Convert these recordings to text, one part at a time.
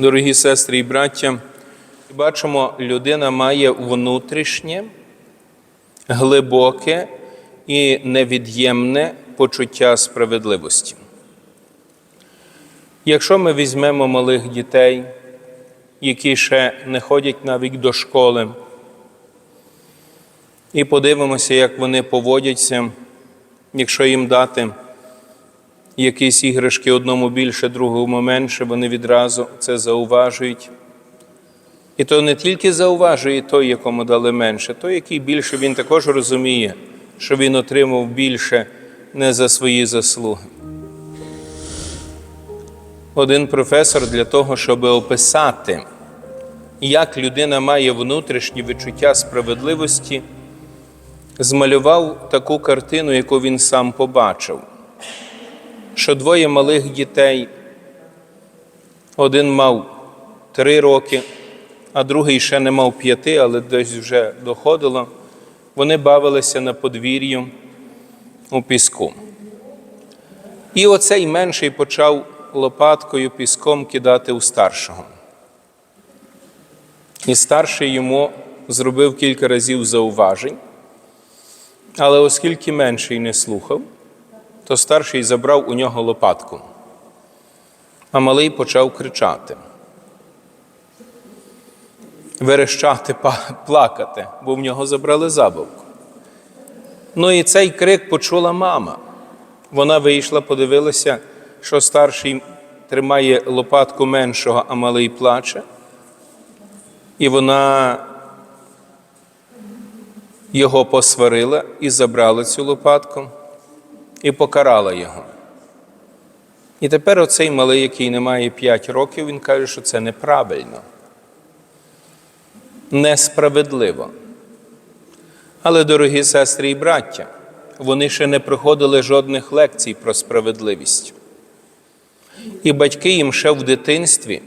Дорогі сестри і браття, бачимо, людина має внутрішнє, глибоке і невід'ємне почуття справедливості. Якщо ми візьмемо малих дітей, які ще не ходять навіть до школи, і подивимося, як вони поводяться, якщо їм дати якісь іграшки одному більше, другому менше, вони відразу це зауважують. І то не тільки зауважує той, якому дали менше, той, який більше, він також розуміє, що він отримав більше не за свої заслуги. Один професор для того, щоб описати, як людина має внутрішнє відчуття справедливості, змалював таку картину, яку він сам побачив що двоє малих дітей, один мав три роки, а другий ще не мав п'яти, але десь вже доходило, вони бавилися на подвір'ю у піску. І оцей менший почав лопаткою піском кидати у старшого. І старший йому зробив кілька разів зауважень, але оскільки менший не слухав, то старший забрав у нього лопатку, а малий почав кричати, верещати, плакати, бо в нього забрали забавку. Ну і цей крик почула мама. Вона вийшла, подивилася, що старший тримає лопатку меншого, а малий плаче. І вона його посварила і забрала цю лопатку і покарала його. І тепер оцей малий, який не має 5 років, він каже, що це неправильно, несправедливо. Але, дорогі сестри і браття, вони ще не проходили жодних лекцій про справедливість. І батьки їм ще в дитинстві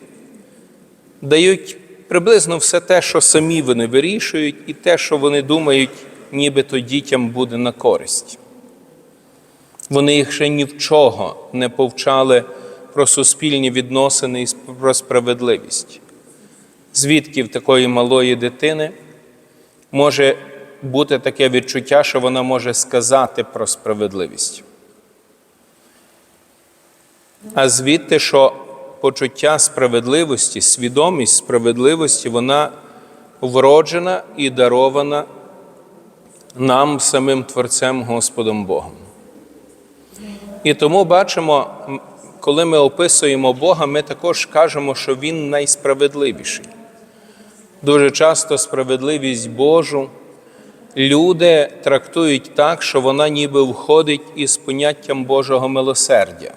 дають приблизно все те, що самі вони вирішують, і те, що вони думають, нібито дітям буде на користь. Вони їх ще ні в чого не повчали про суспільні відносини і про справедливість. Звідки в такої малої дитини може бути таке відчуття, що вона може сказати про справедливість? А звідти, що почуття справедливості, свідомість справедливості, вона вроджена і дарована нам самим Творцем Господом Богом. І тому бачимо, коли ми описуємо Бога, ми також кажемо, що Він найсправедливіший. Дуже часто справедливість Божу люди трактують так, що вона ніби входить із поняттям Божого милосердя.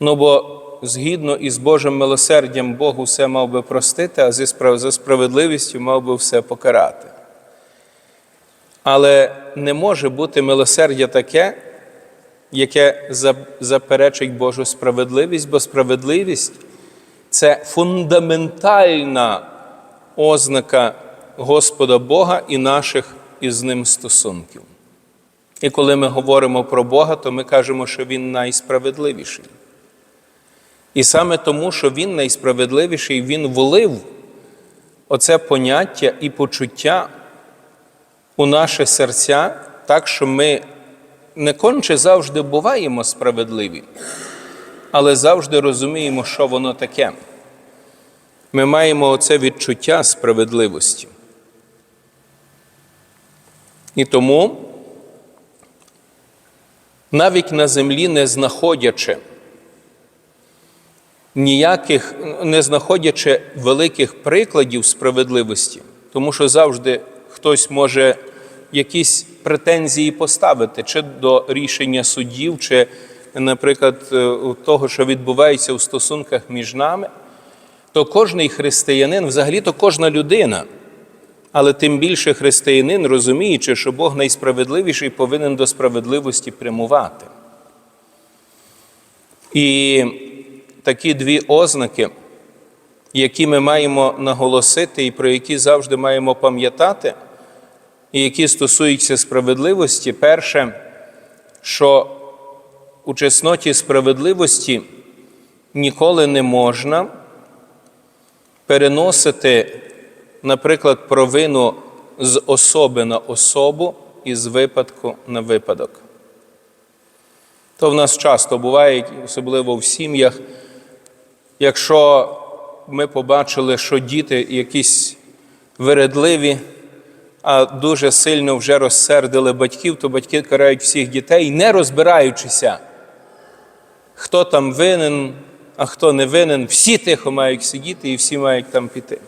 Ну бо згідно із Божим милосердям Бог усе мав би простити, а за справедливістю мав би все покарати. Але не може бути милосердя таке, яке заперечить Божу справедливість, бо справедливість це фундаментальна ознака Господа Бога і наших із ним стосунків. І коли ми говоримо про Бога, то ми кажемо, що Він найсправедливіший. І саме тому, що Він найсправедливіший, Він влив оце поняття і почуття у наше серця, так що ми не конче завжди буваємо справедливі, але завжди розуміємо, що воно таке. Ми маємо оце відчуття справедливості. І тому, навіть на землі не знаходячи ніяких, не знаходячи великих прикладів справедливості, тому що завжди хтось може якісь претензії поставити чи до рішення суддів, чи, наприклад, е, того, що відбувається у стосунках між нами, то кожний християнин, взагалі-то кожна людина, але тим більше християнин, розуміючи, що Бог найсправедливіший, повинен до справедливості прямувати. І такі дві ознаки, які ми маємо наголосити і про які завжди маємо пам'ятати і які стосуються справедливості, перше, що у чесноті справедливості ніколи не можна переносити, наприклад, провину з особи на особу і з випадку на випадок. То в нас часто буває, особливо в сім'ях, якщо ми побачили, що діти якісь вередливі, а дуже сильно вже розсердили батьків, то батьки карають всіх дітей, не розбираючися, хто там винен, а хто не винен, всі тихо мають сидіти і всі мають там піти.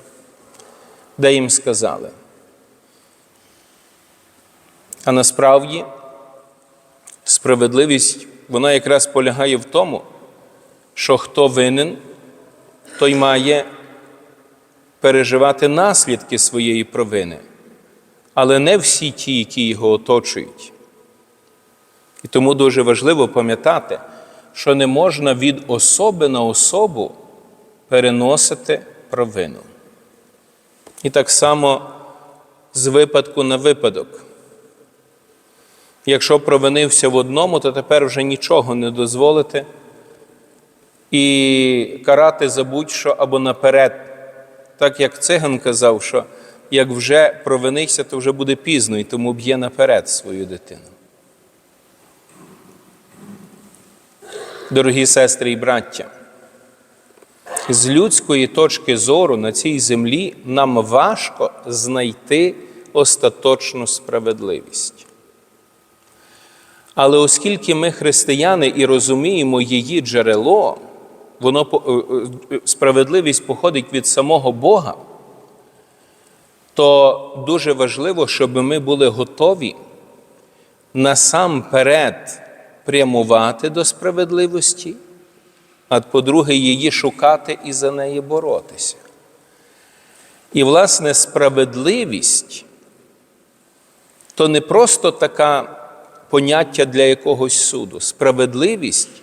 Де їм сказали. А насправді справедливість, вона якраз полягає в тому, що хто винен, той має переживати наслідки своєї провини, але не всі ті, які його оточують. І тому дуже важливо пам'ятати, що не можна від особи на особу переносити провину. І так само з випадку на випадок. Якщо провинився в одному, то тепер вже нічого не дозволити і карати за будь-що або наперед. Так як циган казав, що як вже провинився, то вже буде пізно, і тому б'є наперед свою дитину. Дорогі сестри і браття, з людської точки зору на цій землі нам важко знайти остаточну справедливість. Але оскільки ми християни і розуміємо її джерело, воно е, е, справедливість походить від самого Бога, то дуже важливо, щоб ми були готові насамперед прямувати до справедливості, а по-друге, її шукати і за неї боротися. І, власне, справедливість то не просто така поняття для якогось суду. Справедливість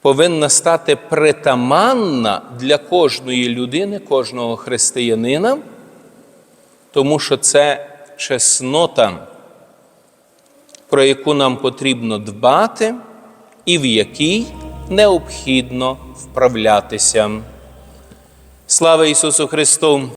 повинна стати притаманна для кожної людини, кожного християнина, тому що це чеснота, про яку нам потрібно дбати і в якій необхідно вправлятися. Слава Ісусу Христу!